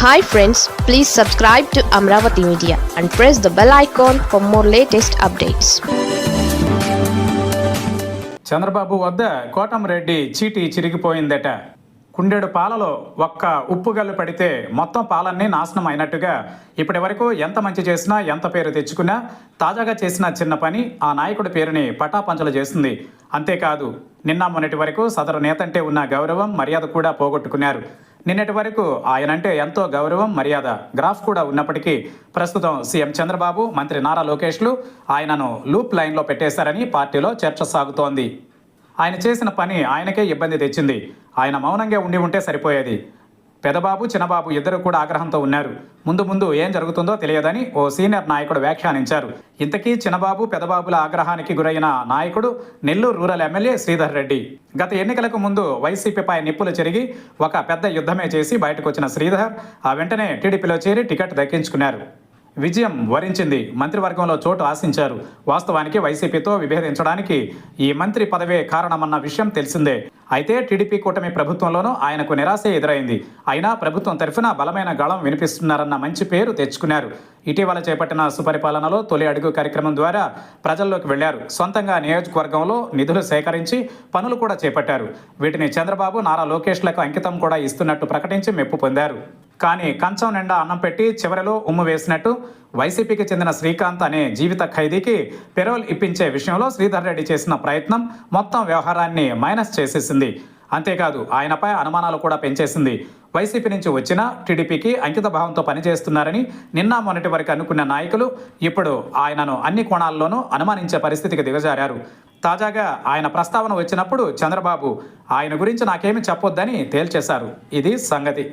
Hi friends please subscribe to Amaravati media and press the bell icon for more latest updates Chandrababu వద్ద కోటంరెడ్డి చీటీ చిరిగిపోయిందట. కుండెడు పాలలో ఒక్క ఉప్పు గల్లు పడితే మొత్తం పాలన్నీ నాశనం అయినట్టుగా ఇప్పటి వరకు ఎంత మంచి చేసినా ఎంత పేరు తెచ్చుకున్నా తాజాగా చేసిన చిన్న పని ఆ నాయకుడి పేరుని పటాపంచలు చేస్తుంది అంతేకాదు నిన్న మొన్నటి వరకు సదరు నేతంటే ఉన్న గౌరవం మర్యాద కూడా పోగొట్టుకున్నారు. నిన్నటి వరకు ఆయనంటే ఎంతో గౌరవం మర్యాద గ్రాఫ్ కూడా ఉన్నప్పటికీ ప్రస్తుతం సీఎం చంద్రబాబు మంత్రి నారా లోకేష్లు ఆయనను లూప్ లైన్లో పెట్టేశారని పార్టీలో చర్చ సాగుతోంది. ఆయన చేసిన పని ఆయనకే ఇబ్బంది తెచ్చింది. ఆయన మౌనంగా ఉండి ఉంటే సరిపోయేది. పెదబాబు చిన్నబాబు ఇద్దరు కూడా ఆగ్రహంతో ఉన్నారు. ముందు ముందు ఏం జరుగుతుందో తెలియదని ఓ సీనియర్ నాయకుడు వ్యాఖ్యానించారు. ఇంతకీ చిన్నబాబు పెదబాబుల ఆగ్రహానికి గురైన నాయకుడు నెల్లూరు రూరల్ ఎమ్మెల్యే శ్రీధర్ రెడ్డి. గత ఎన్నికలకు ముందు వైసీపీపై నిప్పులు చెరిగి ఒక పెద్ద యుద్ధమే చేసి బయటకు వచ్చిన శ్రీధర్ ఆ వెంటనే టీడీపీలో చేరి టికెట్ దక్కించుకున్నారు. విజయం వరించింది. మంత్రివర్గంలో చోటు ఆశించారు. వాస్తవానికి వైసీపీతో విభేదించడానికి ఈ మంత్రి పదవే కారణమన్న విషయం తెలిసిందే. అయితే టీడీపీ కూటమి ప్రభుత్వంలోనూ ఆయనకు నిరాశే ఎదురైంది. అయినా ప్రభుత్వం తరఫున బలమైన గళం వినిపిస్తున్నారన్న మంచి పేరు తెచ్చుకున్నారు. ఇటీవల చేపట్టిన సుపరిపాలనలో తొలి అడుగు కార్యక్రమం ద్వారా ప్రజల్లోకి వెళ్ళారు. సొంతంగా నియోజకవర్గంలో నిధులు సేకరించి పనులు కూడా చేపట్టారు. వీటిని చంద్రబాబు నారా లోకేష్లకు అంకితం కూడా ఇస్తున్నట్టు ప్రకటించి మెప్పు పొందారు. కానీ కంచం నిండా అన్నం పెట్టి చివరిలో ఉమ్ము వేసినట్టు వైసీపీకి చెందిన శ్రీకాంత్ అనే జీవిత ఖైదీకి పెరోల్ ఇప్పించే విషయంలో శ్రీధర్ రెడ్డి చేసిన ప్రయత్నం మొత్తం వ్యవహారాన్ని మైనస్ చేసేసింది. అంతేకాదు ఆయనపై అనుమానాలు కూడా పెంచేసింది. వైసీపీ నుంచి వచ్చిన టీడీపీకి అంకిత భావంతో పనిచేస్తున్నారని నిన్న మొన్నటి వరకు అనుకున్న నాయకులు ఇప్పుడు ఆయనను అన్ని కోణాల్లోనూ అనుమానించే పరిస్థితికి దిగజారారు. తాజాగా ఆయన ప్రస్తావన వచ్చినప్పుడు చంద్రబాబు ఆయన గురించి నాకేమి చెప్పొద్దని తేల్చేశారు. ఇది సంగతి.